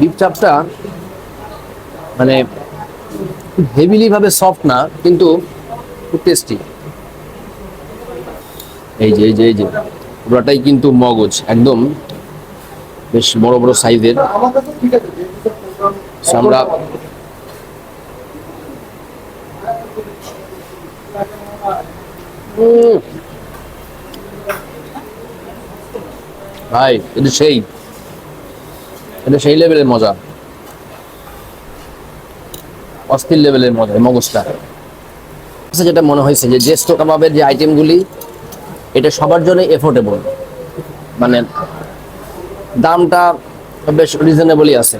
Beef চাপটা মানে heavily ভাবে সফট না, কিন্তু খুব টেস্টি এই যে এই যে এই যে, পুরোটাই কিন্তু মগজ, একদম বেশ বড় বড় সাইজের। আমরা। ভাই, এটা সেই। এটা সেই লেভেলের মজা। অস্থির লেভেলের মজা মগজটা। আচ্ছা, যেটা মনে হয়েছে যে জ্যেষ্ঠ কাবাবের যে আইটেমগুলি এটা সবার জন্য এফোর্ডেবল মানে দামটা বেশ রিজনেবলই আছে।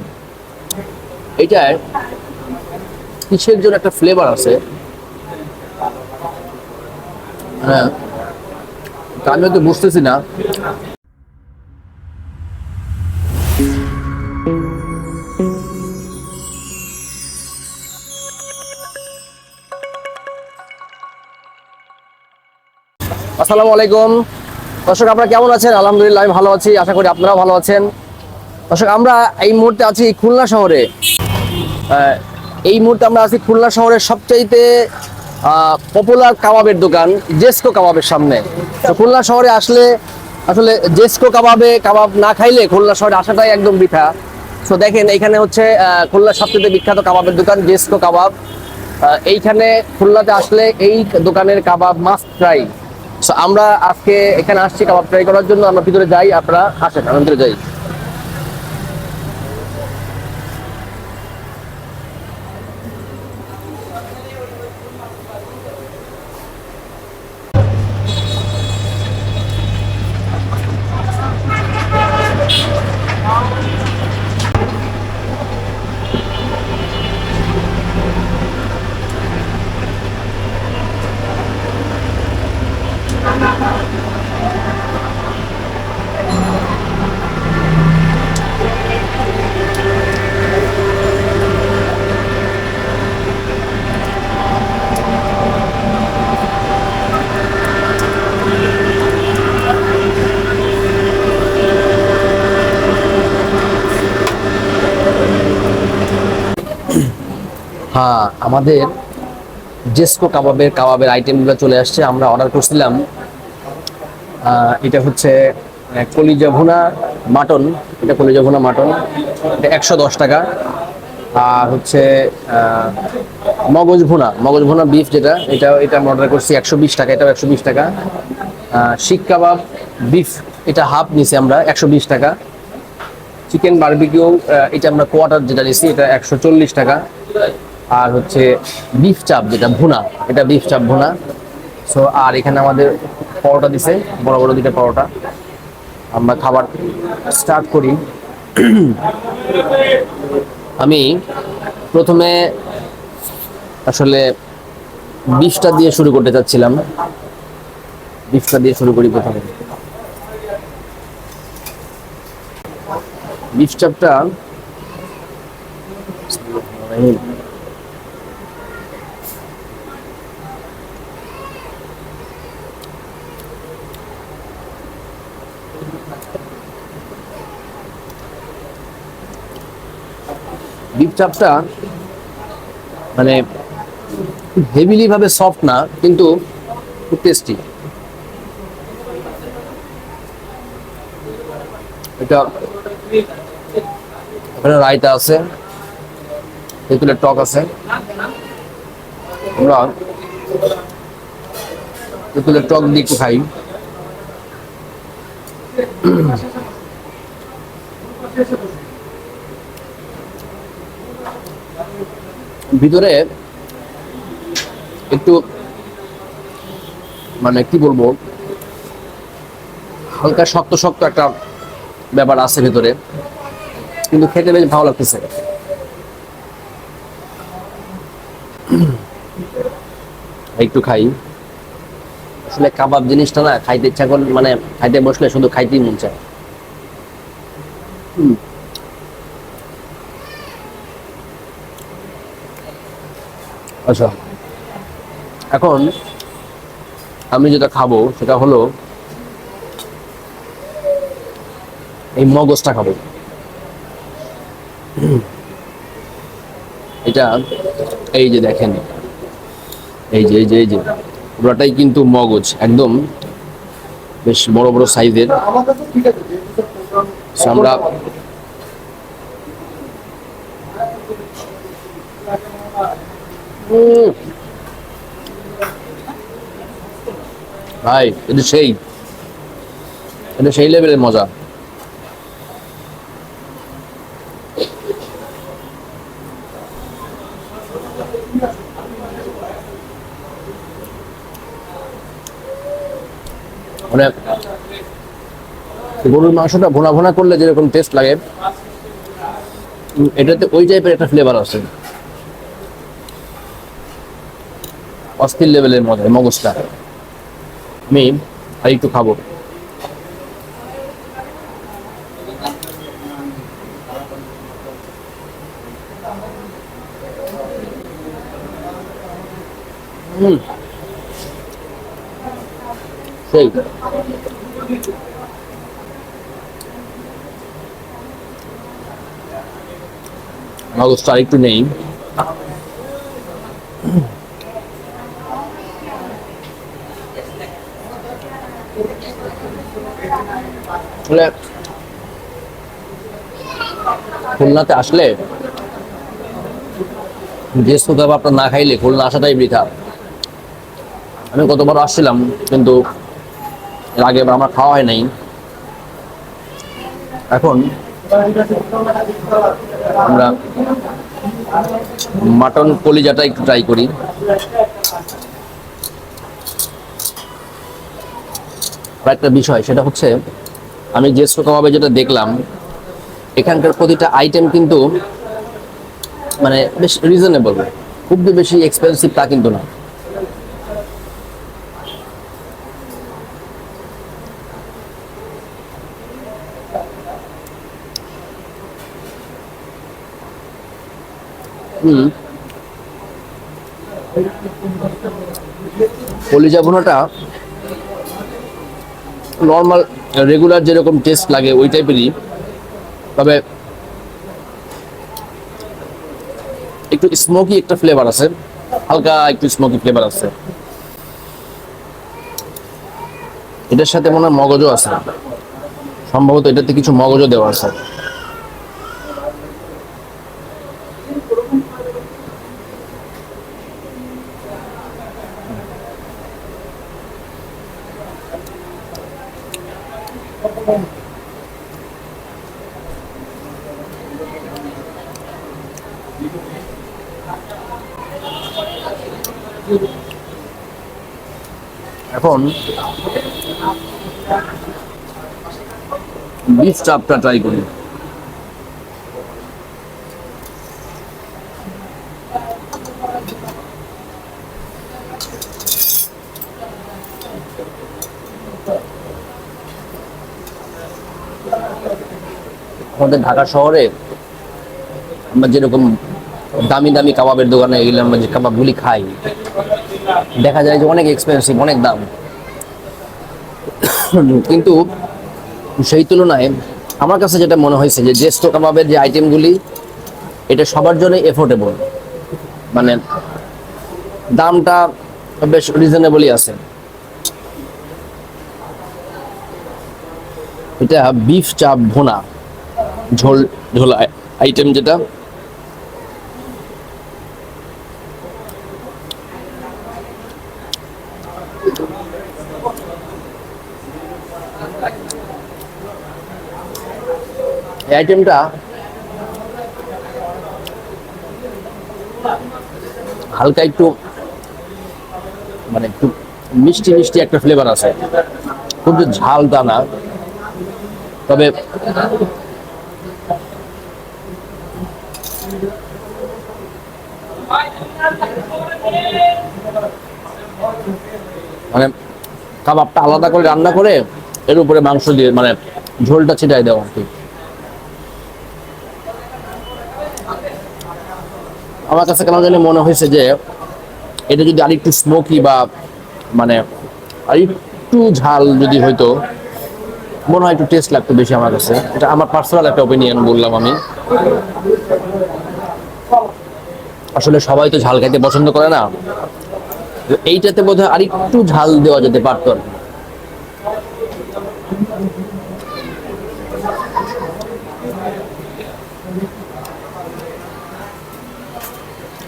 এটার কিসের জন্য একটা ফ্লেভার আছে? হ্যাঁ আমি হয়তো বুঝতেছি না। আসসালামু আলাইকুম। দর্শক, আপনারা কেমন আছেন? আলহামদুলিল্লাহ, আমি ভালো আছি, আশা করি আপনারাও ভালো আছেন। দর্শক, আমরা এই মুহূর্তে আছি খুলনা শহরে। এই মুহূর্তে আমরা আছি খুলনা শহরের সবচাইতে পপুলার কাবাবের দোকান, জেস্কো কাবাবের সামনে। তো খুলনা শহরে আসলে আসলে জেস্কো কাবাবে কাবাব না খাইলে খুলনা শহরে আসাটাই একদম বৃথা। তো দেখেন এখানে হচ্ছে খুলনার সবচেয়ে বিখ্যাত কাবাবের দোকান জেস্কো কাবাব। এইখানে খুলনাতে আসলে এই দোকানের কাবাব মাস্ট ট্রাই আমরা আজকে এখানে আসছি, কাবাব ট্রাই করার জন্য। আমরা ভিতরে যাই, আপনারা আসেন, আমরা ভিতরে যাই। হ্যাঁ আমাদের জেস্কো কাবাবের কাবাবের আইটেমগুলো চলে আসছে, আমরা অর্ডার করছিলাম এটা হচ্ছে কলিজা ভুনা মাটন, এটা কলিজা ভুনা মাটন, এটা একশো দশ টাকা, আর হচ্ছে মগজ ভুনা মগজ ভুনা বিফ যেটা, এটা এটা আমরা অর্ডার করছি একশো বিশ টাকা, এটাও একশো বিশ টাকা শিক কাবাব বিফ এটা হাফ নিছি আমরা, একশো বিশ টাকা, চিকেন বারবিকিউ এটা আমরা কোয়ার্টার যেটা নিছি, এটা একশো চল্লিশ টাকা আর হচ্ছে বিফ চাপ যেটা ভুনা, এটা বিফ চাপ ভুনা। সো আর এখানে আমাদের পরোটা দিছে, বড় বড় দুইটা পরোটা। আমরা খাবার স্টার্ট করি। আমি প্রথমে আসলে বিফটা দিয়ে শুরু করতে চাচ্ছিলাম। বিফটা দিয়ে শুরু করি প্রথমে। বিফ চাপটা বিফ চাপটা মানে হেভিলি ভাবে সফট না, কিন্তু খুব টেস্টি এটা এখানে রায়তা আছে তেঁতুলের টক আছে। আমরা তেঁতুলের টক দিয়ে একটু খাই। ভিতরে একটু মানে কি বলব, হালকা শক্ত শক্ত একটা ব্যাপার আছে ভিতরে, কিন্তু খেতে বেশ ভালো লাগতেছে। একটু খাই। আসলে কাবাব জিনিসটা না খাইতে ইচ্ছা মানে খাইতে বসলে শুধু খাইতেই মন চায়। হুম। আচ্ছা। এখন আমি যেটা খাব সেটা হলো এই মগজটা খাব। এটা এই যে দেখেন এই যে এই যে এই যে। পুরাটাই কিন্তু মগজ, একদম বেশ বড় বড় সাইজের। আমরা ভাই, এটা সেই। এটা সেই লেভেলের মজা। মানে গরুর মাংসটা ভোনা ভোনা করলে যেরকম টেস্ট লাগে এটাতে ওই টাইপের একটা ফ্লেভার আছে। অস্থির লেভেলের মজা মগজটা। আমি আর একটু খাব। মগজটা আরেকটু নেই। আসলে খুলনাতে আসলে যে আপনার না খাইলে খুলনা আসাটাই বৃথা। আমি কতবার আসছিলাম, কিন্তু এর আগে আমার খাওয়া হয় নাই। এখন আমরা মাটন কলিজাটা একটু ট্রাই করি। একটা বিষয়, সেটা হচ্ছে আমি যে কাবাবে যেটা দেখলাম, এখানকার প্রতিটা আইটেম কিন্তু মানে বেশ রিজনেবল খুব বেশি এক্সপেন্সিভ তা কিন্তু না। কলিজা ভুনাটা নর্মাল রেগুলার যেরকম টেস্ট লাগে, ওই টাইপেরই তবে একটু স্মোকি একটা ফ্লেভার আছে। হালকা একটু স্মোকি ফ্লেভার আছে। এটার সাথে মনে হয় মগজও আছে। সম্ভবত এটাতে কিছু মগজও দেওয়া আছে। এখন বিফ চাপটা ট্রাই করি। আমাদের ঢাকা শহরে আমরা যেরকম দামি দামি কাবাবের দোকানে গেলে আমরা যে কাবাবগুলি খাই, দেখা যায় যে অনেক এক্সপেন্সিভ অনেক দাম। কিন্তু সেই তুলনায় আমার কাছে যেটা মনে হয়েছে যে জ্যেষ্ঠ কাবাবের যে আইটেমগুলি এটা সবার জন্য এফোর্ডেবল মানে দামটা বেশ রিজনেবলই আছে। এটা বিফ চাপ ভুনা। ঝোল ঝোল আইটেম যেটা। এই আইটেমটা হালকা একটু মানে একটু মিষ্টি মিষ্টি একটা ফ্লেভার আছে। খুব ঝাল দানা তবে মানে কাবাবটা আলাদা করে রান্না করে এর উপরে মাংস দিয়ে মানে ঝোলটা ছিটাই দেওয়া কি। আমার কাছে কেন জানি মনে হয়েছে যে এটা যদি আরেকটু স্মোকি বা মানে আরেকটু ঝাল যদি হইতো, মনে হয় একটু টেস্ট লাগতো বেশি আমার কাছে। এটা আমার পার্সোনাল একটা ওপিনিয়ন বললাম আমি। আসলে সবাই তো ঝাল খাইতে পছন্দ করে না। এইটাতে বোধহয় আরেকটু ঝাল দেওয়া যেতে পারতো।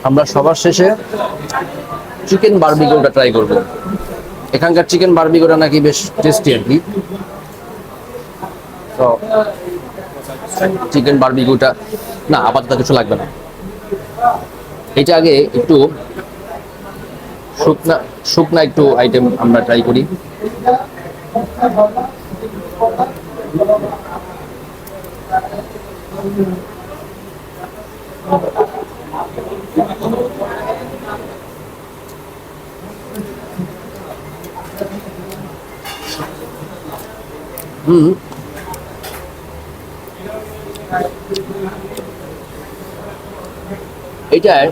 আমরা সবার শেষে চিকেন বারবিকিউটা ট্রাই করব। এখানকার চিকেন বারবিকিউটা নাকি বেশ টেস্টি আর কি। তো চিকেন বারবিকিউটা না, আপাতত কিছু লাগবে না। এটা আগে একটু শুকনা শুকনা একটু আইটেম আমরা ট্রাই করি। হুম। এটার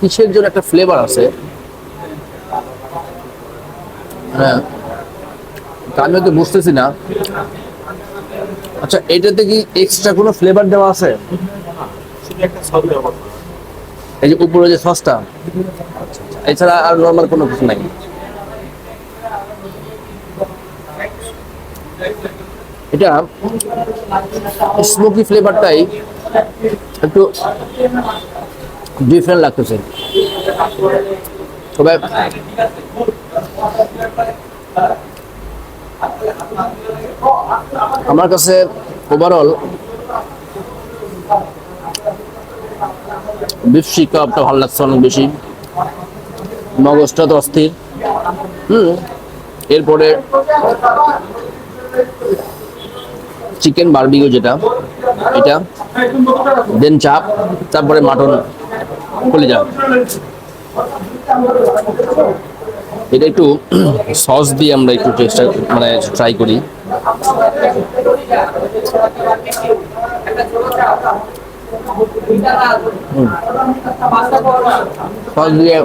কিসের জন্য একটা ফ্লেভার আছে? হ্যাঁ। আমি হয়তো বুঝতেছি না। আচ্ছা এটাতে কি এক্সট্রা কোনো ফ্লেভার দেওয়া আছে। এই যে উপরে যে সসটা এছাড়া আর নর্মাল কোনো কিছু নাই। এটা স্মোকি ফ্লেভারটাই একটু ডিফারেন্ট লাগতেছে। তবে আমার কাছে ওভারঅল বিফ কাবাবটা ভালো লাগছে অনেক বেশি। মগজটা তো অস্থির। হুম, এরপরে চিকেন বারবিকিউ যেটা, এটা। দেন চাপ, তারপরে মাটন কলিজা এটা একটু সস দিয়ে আমরা একটু চেষ্টা মানে ট্রাই করি। সস দিয়ে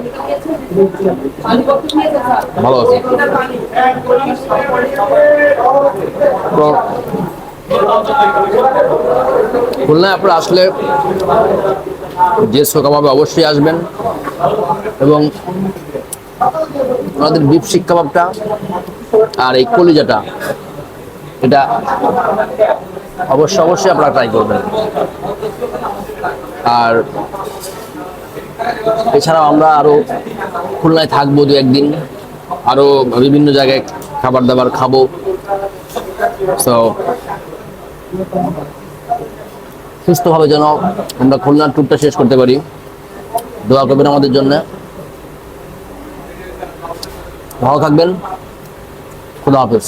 ভালো আছে। খুলনায় আপনারা আসলে যে কাবাবে অবশ্যই আসবেন এবং ওনাদের বিফ শিক কাবাবটা আর এই কলিজাটা, এটা অবশ্যই অবশ্যই আপনারা ট্রাই করবেন। আর এছাড়াও আমরা আরও খুলনায় থাকব দু একদিন, আরও বিভিন্ন জায়গায় খাবার দাবার খাব। তো সুস্থভাবে যেন আমরা খুলনার ট্যুরটা শেষ করতে পারি। দোয়া করবেন আমাদের জন্য। ভালো থাকবেন। খুদা হাফেজ।